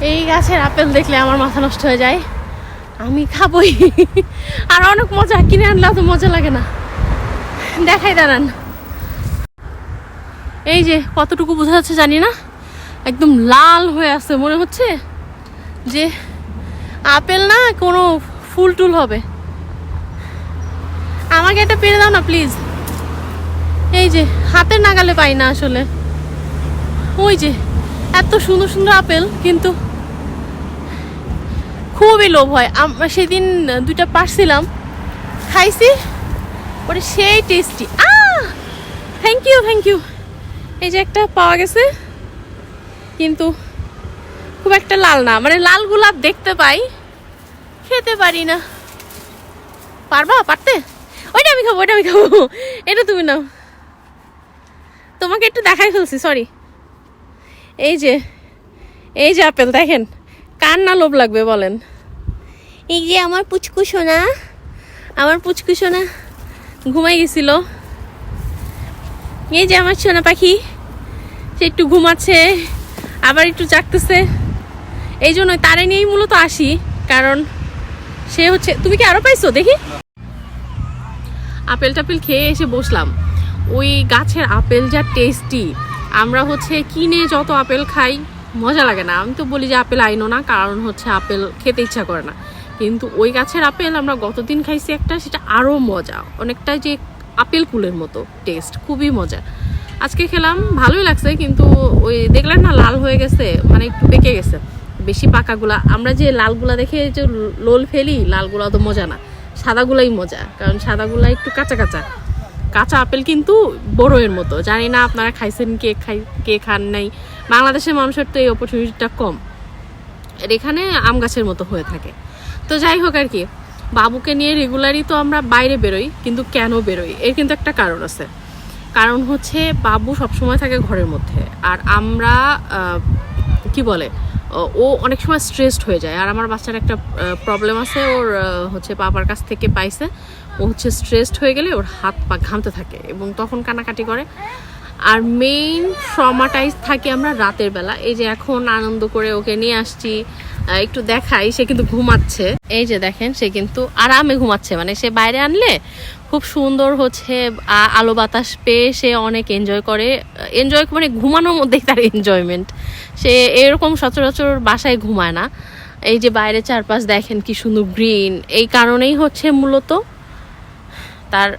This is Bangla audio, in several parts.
এই গাছের আপেল দেখলে আমার মাথা নষ্ট হয়ে যায়। আমি খাবই। আর অনেক মজা, কিনে আনলেও তো মজা লাগে না। দেখাই দাঁড়ান। এই যে, কতটুকু বোঝা যাচ্ছে জানি না। একদম লাল হয়ে আছে, মনে হচ্ছে যে আপেল না কোনো ফুল টুল হবে। আমাকে একটা পেরে দাও না, প্লিজ। এই যে, হাতের নাগালে পাই না আসলে। ওই যে, এত সুন্দর সুন্দর আপেল, কিন্তু খুবই লোভ হয়। সেদিন দুইটা পারছিলাম খাইছি ওটা সেই টেস্টি আ থ্যাংক ইউ থ্যাংক ইউ এই যে একটা পাওয়া গেছে, কিন্তু খুব একটা লাল না। মানে লাল গোলাপ দেখতে পাই, খেতে পারি না। পারবা? পারতে? ওইটা আমি খাব, ওইটা আমি খাব। এটা তুমি নাও। তোমাকে একটু দেখাই ফেলছি সরি এই যে এই যে আপেল, দেখেন। কার না লোভ লাগবে বলেন? এই যে আমার পুচকু সোনা। আমার পুচকু সোনা। ঘুমাই গেছিল। এই যে আমার সোনা পাখি সে একটু ঘুমাচ্ছে আবার একটু জাগতেছে। এই জন্য তারে নিয়েই মূলত আসি কারণ সে হচ্ছে তুমি কি আরও পাইছো? দেখি। আপেল টাপেল খেয়ে এসে বসলাম। ওই গাছের আপেল যা টেস্টি আমরা হচ্ছে কিনে যত আপেল খাই মজা লাগে না। আমি তো বলি যে আপেল আইনো না, কারণ হচ্ছে আপেল খেতে ইচ্ছা করে না। কিন্তু ওই গাছের আপেল আমরা গতদিন খাইছি একটা, সেটা আরও মজা। অনেকটা যে আপেল কুলের মতো টেস্ট খুবই মজা। আজকে খেলাম, ভালোই লাগছে, কিন্তু ওই দেখলেন না, লাল হয়ে গেছে মানে একটু পেকে গেছে। বেশি পাকাগুলা, আমরা যে লালগুলা দেখে যে লোল ফেলি লালগুলা তো মজা না। সাদাগুলাই মজা, কারণ সাদাগুলা একটু কাঁচা কাঁচা। কাঁচা আপেল কিন্তু বড়োয়ের মতো। জানি না আপনারা খাইছেন কে খাই কে খান নাই। বাংলাদেশের মানুষের তো এই অপরচুনিটিটা কম। আর এখানে আম গাছের মতো হয়ে থাকে। তো যাই হোক আর কি, বাবুকে নিয়ে রেগুলারই তো আমরা বাইরে বেরোই, কিন্তু কেন বেরোই? এর কিন্তু একটা কারণ আছে। কারণ হচ্ছে বাবু সবসময় থাকে ঘরের মধ্যে। আর আমরা কি বলে, ও অনেক সময় স্ট্রেসড হয়ে যায়। আর আমার বাচ্চার একটা প্রবলেম আছে। ওর হচ্ছে বাবার কাছ থেকে পাইছে। ও হচ্ছে স্ট্রেসড হয়ে গেলে ওর হাত পা ঘামতে থাকে এবং তখন কানাকাটি করে। আর মেইন ট্রমাটাইজ থাকি আমরা রাতের বেলা। এই যে এখন আনন্দ করে ওকে নিয়ে আসছি একটু দেখাই, সে কিন্তু ঘুমাচ্ছে। এই যে দেখেন, সে কিন্তু আরামে ঘুমাচ্ছে। মানে সে বাইরে আনলে খুব সুন্দর হচ্ছে আলো বাতাস পেয়ে সে অনেক এনজয় করে। এনজয় মানে ঘুমানোর মধ্যেই তার এনজয়মেন্ট সে এরকম সচরাচর বাসায় ঘুমায় না। এই যে বাইরে চারপাশ দেখেন কি সুন্দর গ্রিন এই কারণেই হচ্ছে মূলত তার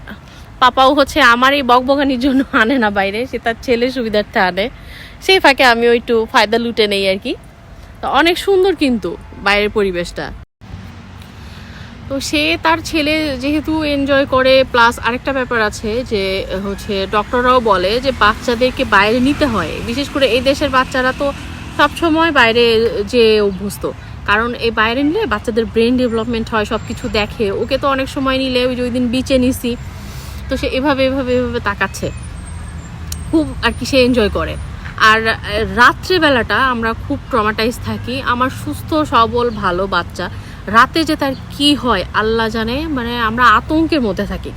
পাপাও হচ্ছে আমার এই বকবকানির জন্য আনে না বাইরে, সে তার ছেলের সুবিধার্থে আনে। সেই ফাঁকে আমি ওই একটু ফায়দা লুটে নেই আর কি। তো অনেক সুন্দর কিন্তু বাইরের পরিবেশটা। তো সে তার ছেলে যেহেতু এনজয় করে প্লাস আরেকটা ব্যাপার আছে যে, হচ্ছে ডক্টররাও বলে যে বাচ্চাদেরকে বাইরে নিতে হয়। বিশেষ করে এই দেশের বাচ্চারা তো সবসময় বাইরে যে অভ্যস্ত। কারণ এই বাইরে নিলে বাচ্চাদের ব্রেন ডেভেলপমেন্ট হয় সব কিছু দেখে। ওকে তো অনেক সময় নিলে ওই যে ওই দিন বিচে নিছি, তো সে এভাবে এভাবে এভাবে তাকাচ্ছে। খুব আর কি সে এনজয় করে। আর রাত্রেবেলাটা আমরা খুব ট্রমাটাইজ থাকি। আমার সুস্থ, সবল, ভালো বাচ্চা। রাতে যে তার কি হয়, আল্লাহ জানে মানে আমরা আতঙ্কের মধ্যে থাকি।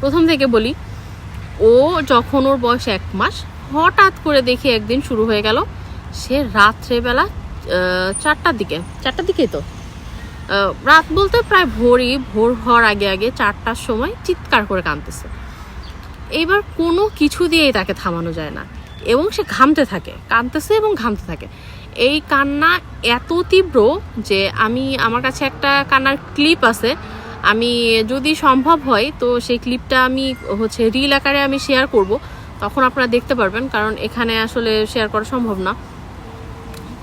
প্রথম থেকে বলি, ও যখন ওর বয়স এক মাস, হঠাৎ করে দেখি একদিন শুরু হয়ে গেল, সে রাত্রেবেলা চারটার দিকে। চারটার দিকেই তো। রাত বলতে প্রায় ভোরই, ভোর হওয়ার আগে আগে চারটার সময় চিৎকার করে কাঁদতেছে। এইবার কোনো কিছু দিয়েই তাকে থামানো যায় না। এবং সে ঘামতে থাকে। কাঁদতেছে এবং ঘামতে থাকে। এই কান্না এত তীব্র যে আমি, আমার কাছে একটা কান্নার ক্লিপ আছে। আমি, যদি সম্ভব হয়, তো সেই ক্লিপটা আমি হচ্ছে রিল আকারে আমি শেয়ার করব। তখন আপনারা দেখতে পারবেন। কারণ এখানে আসলে শেয়ার করা সম্ভব না।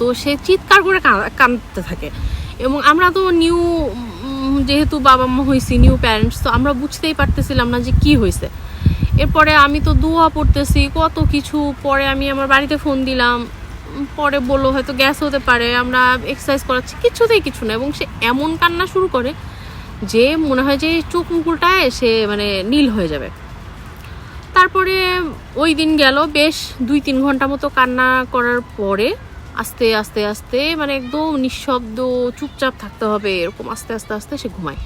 তো সে চিৎকার করে কাঁদতে থাকে। এবং আমরা তো নিউ যেহেতু বাবা মা হয়েছি নিউ প্যারেন্টস তো আমরা বুঝতেই পারতেছিলাম না যে কি হয়েছে এরপরে আমি তো দোয়া পড়তেছি, কত কিছু। পরে আমি আমার বাড়িতে ফোন দিলাম। পরে বলল হয়তো গ্যাস হতে পারে, আমরা এক্সারসাইজ করাচ্ছি, কিছুতেই কিছু না। এবং সে এমন কান্না শুরু করে যে মনে হয় যে চোখ মুকুলটায় সে মানে নীল হয়ে যাবে। তারপরে ওই দিন গেল, বেশ দুই তিন ঘণ্টা মতো কান্না করার পরে আস্তে আস্তে আস্তে মানে একদম নিঃশব্দ চুপচাপ থাকতে হবে, এরকম আস্তে আস্তে আস্তে সে ঘুমায়।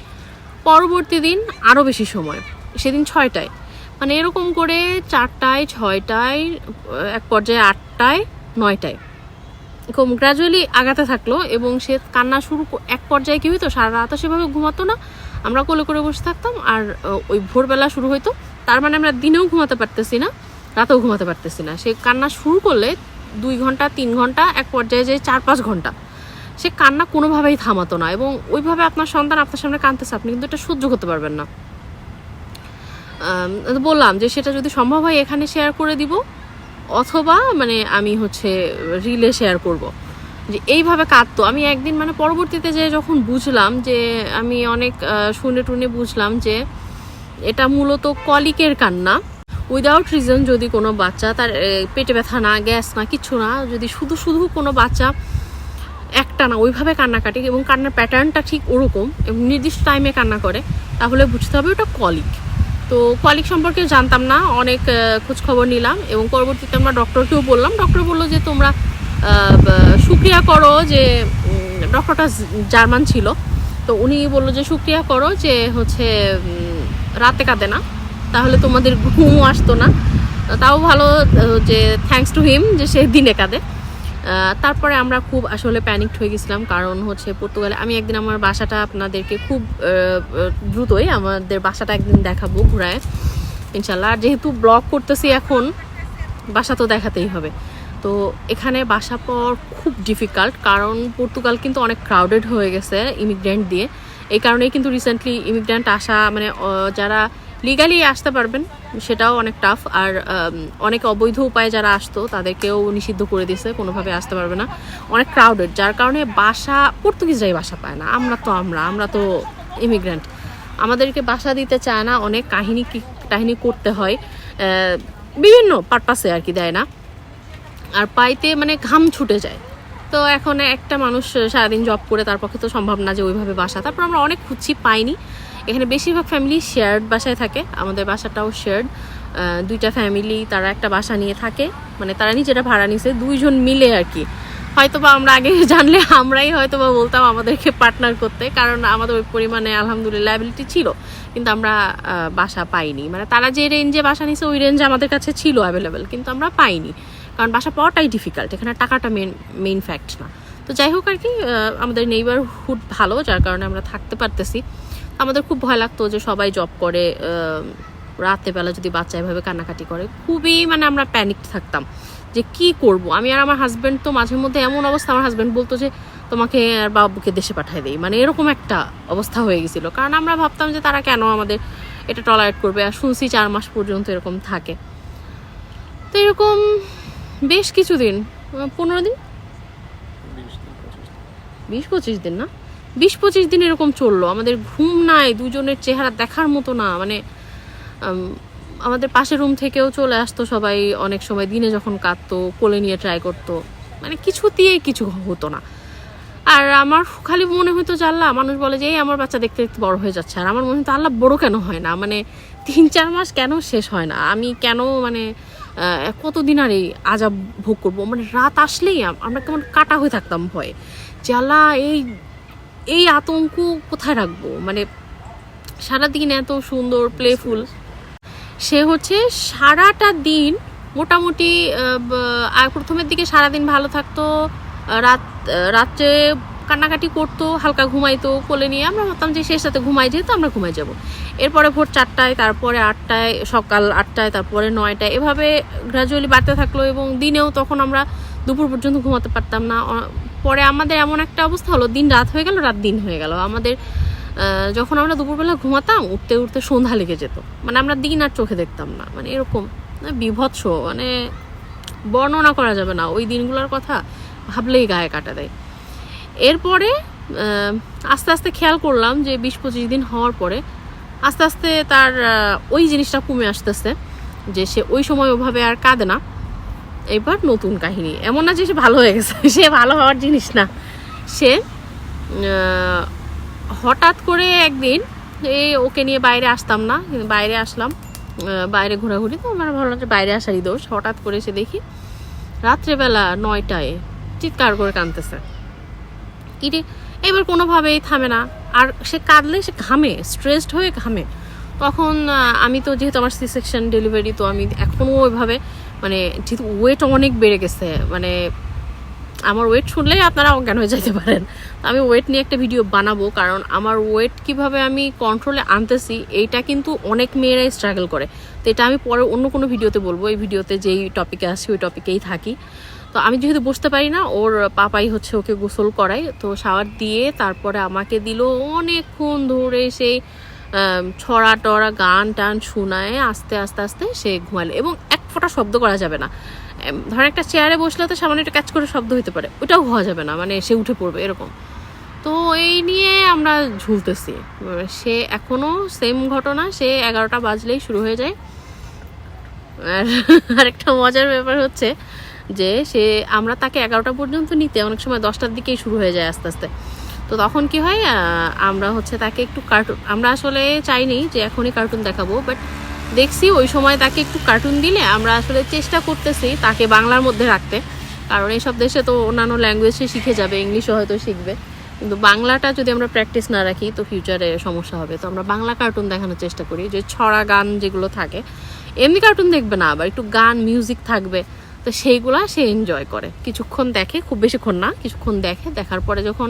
পরবর্তী দিন আরও বেশি সময়, সেদিন ছয়টায়। মানে এরকম করে চারটায়, ছয়টায় এক পর্যায়ে আটটায়, নয়টায়। খুব গ্রাজুয়ালি আগাতে থাকল এবং সে কান্না শুরু এক পর্যায়ে কি হইতো? সারা রাত সেভাবে ঘুমাতো না। আমরা কোলে করে বসে থাকতাম আর ওই ভোরবেলা শুরু হইতো। তার মানে আমরা দিনেও ঘুমাতে পারতেছি না, রাতেও ঘুমাতে পারতেছি না। সে কান্না শুরু করলে দুই ঘণ্টা, তিন ঘণ্টা, এক পর্যায়ে যে চার পাঁচ ঘণ্টা। সে কান্না কোনোভাবেই থামাতো না এবং ওইভাবে আপনার সন্তান আপনার সামনে কাঁদতেছে, আপনি কিন্তু এটা সহ্য করতে পারবেন না। বললাম যে সেটা যদি সম্ভব হয় এখানে শেয়ার করে দিব, অথবা মানে আমি হচ্ছে রিলে শেয়ার করব। যে এইভাবে কাঁদতো। আমি একদিন মানে পরবর্তীতে যে যখন বুঝলাম যে আমি অনেক শুনে টুনে বুঝলাম যে এটা মূলত কলিকের কান্না উইদাউট রিজন যদি কোনো বাচ্চা তার পেটে ব্যথা না গ্যাস না কিছু না যদি শুধু শুধু কোনো বাচ্চা একটা না ওইভাবে কান্নাকাটি এবং কান্নার প্যাটার্নটা ঠিক ওরকম এবং নির্দিষ্ট টাইমে কান্না করে তাহলে বুঝতে হবে ওটা কলিক তো কলিক সম্পর্কে জানতাম না অনেক আহ, খোঁজ খবর নিলাম এবং পরবর্তীতে আমরা ডক্টরকেও বললাম। ডক্টর বলল যে তোমরা শুক্রিয়া করো যে ডক্টরটা জার্মান ছিল। তো উনি বলল যে শুক্রিয়া করো যে হচ্ছে রাতে কাঁদে না। তাহলে তোমাদের ঘুমও আসতো না। তাও ভালো, যে থ্যাঙ্কস টু হিম যে সে দিনে কাঁদে। তারপরে আমরা খুব আসলে প্যানিকড হয়ে গেছিলাম, কারণ হচ্ছে পর্তুগালে আমি একদিন আমার বাসাটা আপনাদেরকে খুব দ্রুতই আমাদের বাসাটা একদিন দেখাবো ঘুরায় ইনশাল্লাহ আর যেহেতু ব্লগ করতেছি এখন, বাসা তো দেখাতেই হবে। তো এখানে বাসা পর খুব ডিফিকাল্ট কারণ পর্তুগাল কিন্তু অনেক ক্রাউডেড হয়ে গেছে ইমিগ্রেন্ট দিয়ে। এই কারণেই কিন্তু রিসেন্টলি ইমিগ্রেন্ট আসা মানে যারা লিগালি আসতে পারবেন, সেটাও অনেক টাফ আর অনেক অবৈধ উপায়ে যারা আসতো, তাদেরকেও নিষিদ্ধ করে দিয়েছে, কোনোভাবে আসতে পারবে না। অনেক ক্রাউডেড যার কারণে বাসা পর্তুগিজরাই বাসা পায় না, আমরা তো আমরা আমরা তো ইমিগ্রেন্ট আমাদেরকে বাসা দিতে চায় না, অনেক কাহিনী কি- কাহিনী করতে হয় বিভিন্ন পারপাসে আর কি, দেয় না। আর পাইতে মানে ঘাম ছুটে যায়। তো এখন একটা মানুষ সারাদিন জব করে, তার পক্ষে তো সম্ভব না যে ওইভাবে বাসা। তারপর আমরা অনেক খুঁজছি, পাইনি। এখানে বেশিরভাগ ফ্যামিলি শেয়ার্ড বাসায় থাকে, আমাদের বাসাটাও শেয়ার্ড দুইটা ফ্যামিলি তারা একটা বাসা নিয়ে থাকে মানে তারা নিজেরা ভাড়া নিছে, দুইজন মিলে আর কি। হয়তো বা আমরা আগে জানলে আমরাই হয়তো বা বলতাম আমাদেরকে পার্টনার করতে, কারণ আমাদের ওই পরিমাণে আলহামদুলিল্লাহ অ্যাবিলিটি ছিল, কিন্তু আমরা বাসা পাইনি। মানে তারা যে রেঞ্জে বাসা নিছে, ওই রেঞ্জ আমাদের কাছে ছিল অ্যাভেলেবেল কিন্তু আমরা পাইনি। কারণ বাসা পাওয়াটাই ডিফিকাল্ট এখানে টাকাটা মেন মেইন ফ্যাক্ট না। তো যাই হোক আর কি আমাদের নেইবারহুড ভালো, যার কারণে আমরা থাকতে পারতেছি। আমাদের খুব ভয় লাগতো যে সবাই জব করে আহ, রাতে বেলা যদি বাচ্চা এভাবে কান্নাকাটি করে। খুবই মানে আমরা প্যানিক থাকতাম যে কি করব? আমি আর আমার হাজব্যান্ড তো মাঝে মধ্যে এমন অবস্থা আমার হাজব্যান্ড বলতো যে তোমাকে আর বাবুকে দেশে পাঠায় দেই। মানে এরকম একটা অবস্থা হয়ে গেছিল। কারণ আমরা ভাবতাম যে তারা কেন আমাদের এটা টলারেট করবে? আর শুনছি চার মাস পর্যন্ত এরকম থাকে। তো এরকম বেশ কিছুদিন পনেরো দিন। বিশ পঁচিশ দিন না? বিশ পঁচিশ দিন এরকম চলল। আমাদের ঘুম নাই, দুজনের চেহারা দেখার মতো না। মানে আমাদের পাশের রুম থেকেও চলে আসতো সবাই অনেক সময়, দিনে যখন কাঁদতো, কোলে নিয়ে ট্রাই করতো। মানে কিছু কিছুতেই কিছু হতো না। আর আমার খালি মনে হতো যে আল্লাহ, মানুষ বলে যে, এই আমার বাচ্চা দেখতে দেখতে বড় হয়ে যাচ্ছে। আর আমার মনে হতো, আল্লাহ, বড় কেন হয় না? মানে তিন চার মাস কেন শেষ হয় না? আমি কেন মানে কতদিন আর এই আজাব ভোগ করব? মানে রাত আসলেই আম- আমরা কেমন কাটা হয়ে থাকতাম ভয়ে। যে আল্লাহ, এই এই আতঙ্ক কোথায় রাখব? মানে সারাদিন এত সুন্দর প্লেফুল সে হচ্ছে সারাটা দিন মোটামুটি আর প্রথমের দিকে সারাদিন ভালো থাকতো রাত রাত্রে কান্নাকাটি করতো, হালকা ঘুমাইতো, কোলে নিয়ে আমরা ভাবতাম যে শেষ রাতে ঘুমাই, যেহেতু আমরা ঘুমাই যাব। এরপরে ভোর চারটায়, তারপরে আটটায়, সকাল আটটায়, তারপরে নয়টায়, এভাবে গ্রাজুয়ালি বাড়তে থাকল এবং দিনেও তখন আমরা দুপুর পর্যন্ত ঘুমাতে পারতাম না। পরে আমাদের এমন একটা অবস্থা হলো, দিন রাত হয়ে গেল, রাত দিন হয়ে গেল। আমাদের যখন আমরা দুপুরবেলা ঘুমাতাম, উঠতে উঠতে সন্ধ্যা লেগে যেত। মানে আমরা দিন আর চোখে দেখতাম না। মানে এরকম বিভৎস মানে বর্ণনা করা যাবে না। ওই দিনগুলোর কথা ভাবলেই গায়ে কাটা দেয়। এরপরে আস্তে আস্তে খেয়াল করলাম যে বিশ পঁচিশ দিন হওয়ার পরে আস্তে আস্তে তার ওই জিনিসটা কমে আসতেছে, যে সে ওই সময় ওভাবে আর কাঁদে না। এবার নতুন কাহিনী। এমন না যে সে ভালো হয়ে গেছে, সে ভালো হওয়ার জিনিস না। সে হঠাৎ করে একদিন এই ওকে নিয়ে বাইরে আসতাম না বাইরে আসলাম বাইরে ঘোরাঘুরি, তো আমার ভালো লাগছে বাইরে আসারই দোষ। হঠাৎ করে এসে দেখি, রাত্রেবেলা নয়টায় চিৎকার করে কাঁদতেছে। কিরে এবার কোনোভাবেই থামে না। আর সে কাঁদলে সে ঘামে স্ট্রেসড হয়ে ঘামে। তখন আমি তো যেহেতু আমার সি সেকশন ডেলিভারি তো আমি এখনও ওইভাবে মানে যেহেতু ওয়েট অনেক বেড়ে গেছে মানে আমার ওয়েট শুনলেই আপনারা অজ্ঞান হয়ে যেতে পারেন। আমি ওয়েট নিয়ে একটা ভিডিও বানাবো, কারণ আমার ওয়েট কীভাবে আমি কন্ট্রোলে আনতেছি, এইটা কিন্তু অনেক মেয়েরাই স্ট্রাগল করে। তো এটা আমি পরে অন্য কোনো ভিডিওতে বলব, এই ভিডিওতে যেই টপিকে আসি, ওই টপিকেই থাকি। তো আমি যেহেতু বুঝতে পারি না, ওর পাপাই হচ্ছে ওকে গোসল করায়, তো শাওয়ার দিয়ে তারপরে আমাকে দিল অনেকক্ষণ ধরে সেই ছড়া টড়া গান টান শোনায়, আস্তে আস্তে আস্তে সে ঘুমালে এবং ফোঁটা শব্দ করা যাবে না। ধর একটা চেয়ারে বসলে তো সামান্য একটা ক্যাচ করে শব্দ হতে পারে। ওটাও হওয়া যাবে না মানে সে উঠে পড়বে, এরকম। তো এই নিয়ে আমরা ঝুলতেছি। সে এখনও সেম ঘটনা, সে এগারোটা বাজলেই শুরু হয়ে যায়। আর আরেকটা মজার ব্যাপার হচ্ছে যে সে, আমরা তাকে এগারোটা পর্যন্ত নিতে অনেক সময় দশটার দিকেই শুরু হয়ে যায় আস্তে আস্তে। তো তখন কি হয় আমরা হচ্ছে তাকে একটু কার্টুন আমরা আসলে চাইনি যে এখনই কার্টুন দেখাবো বাট দেখছি, ওই সময় তাকে একটু কার্টুন দিলে আমরা আসলে চেষ্টা করতেছি তাকে বাংলার মধ্যে রাখতে। কারণ এইসব দেশে তো অন্যান্য ল্যাঙ্গুয়েজ শিখে যাবে ইংলিশও হয়তো শিখবে। কিন্তু বাংলাটা যদি আমরা প্র্যাকটিস না রাখি, তো ফিউচারে সমস্যা হবে। তো আমরা বাংলা কার্টুন দেখানোর চেষ্টা করি, যে ছড়া গান যেগুলো থাকে। এমনি কার্টুন দেখবে না, আবার একটু গান মিউজিক থাকবে। তো সেইগুলা সে এনজয় করে। কিছুক্ষণ দেখে, খুব বেশিক্ষণ না, কিছুক্ষণ দেখে, দেখার পরে যখন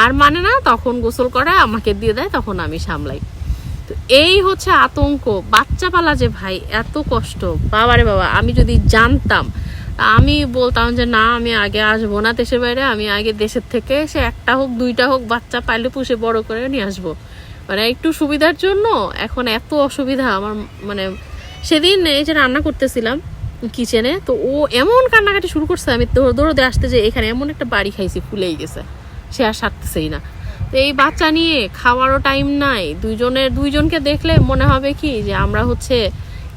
আর মানে না, তখন গোসল করে, আমাকে দিয়ে দেয়, তখন আমি সামলাই। তো এই হচ্ছে আতঙ্ক। বাচ্চা পালা যে ভাই, এত কষ্ট। বাবারে বাবা, আমি যদি জানতাম, আমি বলতাম যে না, আমি আগে আসব না দেশের বাইরে, আমি আগে দেশের থেকে সে একটা হোক, দুইটা হোক, বাচ্চা পাইলে পুষে বড় করে নিয়ে আসব। মানে একটু সুবিধার জন্য এখন এত অসুবিধা আমার মানে সেদিন এই যে রান্না করতেছিলাম কিচেনে তো ও এমন কান্নাকাটি শুরু করছে, আমি দৌড় দৌড়ে আসতে যে এখানে এমন একটা বাড়ি খাইছি, ফুলেই গেছে। সে আর সারতেছেই না। তো এই বাচ্চা নিয়ে খাওয়ারও টাইম নাই। দুইজনের দুইজনকে দেখলে মনে হবে কি যে আমরা হচ্ছে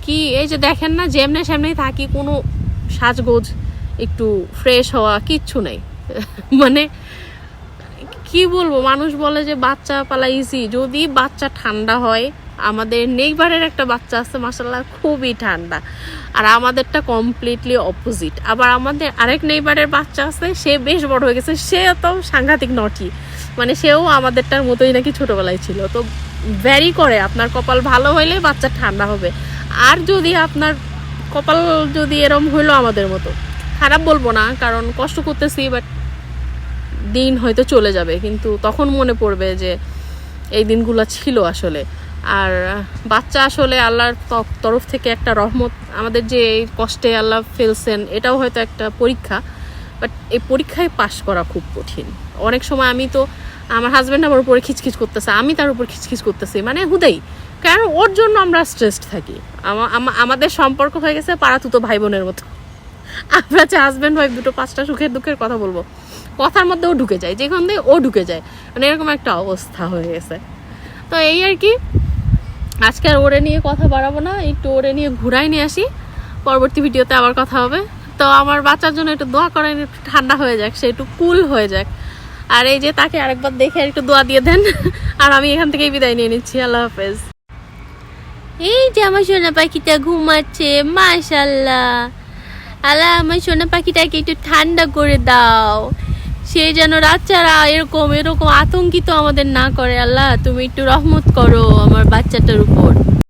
কি? এই যে দেখেন না, যেমনে সেমনেই থাকি, কোনো সাজগোজ একটু ফ্রেশ হওয়া কিচ্ছু নেই। মানে কি বলব, মানুষ বলে যে বাচ্চা পালা ইজি যদি বাচ্চা ঠান্ডা হয়, আমাদের নেইবারের একটা বাচ্চা আছে মাসাল্লাহ খুবই ঠান্ডা। আর আমাদেরটা কমপ্লিটলি অপোজিট আবার আমাদের আরেক নেইবারের বাচ্চা আছে, সে বেশ বড় হয়ে গেছে, সে তো সাংঘাতিক নটি মানে সেও আমাদেরটার মতোই নাকি ছোটবেলায় ছিল। তো ভ্যারি করে, আপনার কপাল ভালো হইলে বাচ্চা ঠান্ডা হবে। আর যদি আপনার কপাল যদি এরম হইল আমাদের মতো, খারাপ বলব না, কারণ কষ্ট করতেছি বাট দিন হয়তো চলে যাবে। কিন্তু তখন মনে পড়বে যে এই দিনগুলো ছিল আসলে। আর, বাচ্চা আসলে আল্লাহর তরফ থেকে একটা রহমত। আমাদের যে এই কষ্টে আল্লাহ ফেলছেন, এটাও হয়তো একটা পরীক্ষা। বাট এই পরীক্ষায় পাশ করা খুব কঠিন। অনেক সময় আমি তো আমার হাজব্যান্ড আমার উপরে খিচখিচ করতেছে, আমি তার উপর খিচখিচ করতেছি মানে হুদেই কারণ ওর জন্য আমরা স্ট্রেসড থাকি। আমা- আমা- আমাদের সম্পর্ক হয়ে গেছে পাড়াতুতো ভাই বোনের মতো। আমরা যে হাজব্যান্ড ওয়াইফ দুটো পাঁচটা সুখের দুঃখের কথা বলব, কথার মধ্যে ও ঢুকে যায়, যেখান দিয়ে ও ঢুকে যায়। মানে এরকম একটা অবস্থা হয়ে গেছে। তো এই আর কি, আজকে আর ওরে নিয়ে কথা বাড়াবো না, একটু ওরে নিয়ে ঘুরাই নিয়ে আসি। পরবর্তী ভিডিওতে আবার কথা হবে। তো আমার বাচ্চার জন্য একটু দোয়া করেন, একটু ঠান্ডা হয়ে যাক, সে একটু কুল হয়ে যাক। আর এই যে তাকে আরেকবার দেখে একটু দোয়া দিয়ে দেন। আর আমি এখান থেকেই বিদায় নিয়ে নিচ্ছি। আল্লাহ হাফেজ। এই যে আমার সোনা পাখিটা ঘুমাচ্ছে মাশাল্লাহ আল্লাহ, আমার সোনা পাখিটাকে একটু ঠান্ডা করে দাও। সে যেন বাচ্চারা এরকম এরকম আতঙ্কিত আমাদের না করে। আল্লাহ, তুমি একটু রহমত করো আমার বাচ্চাটার উপর।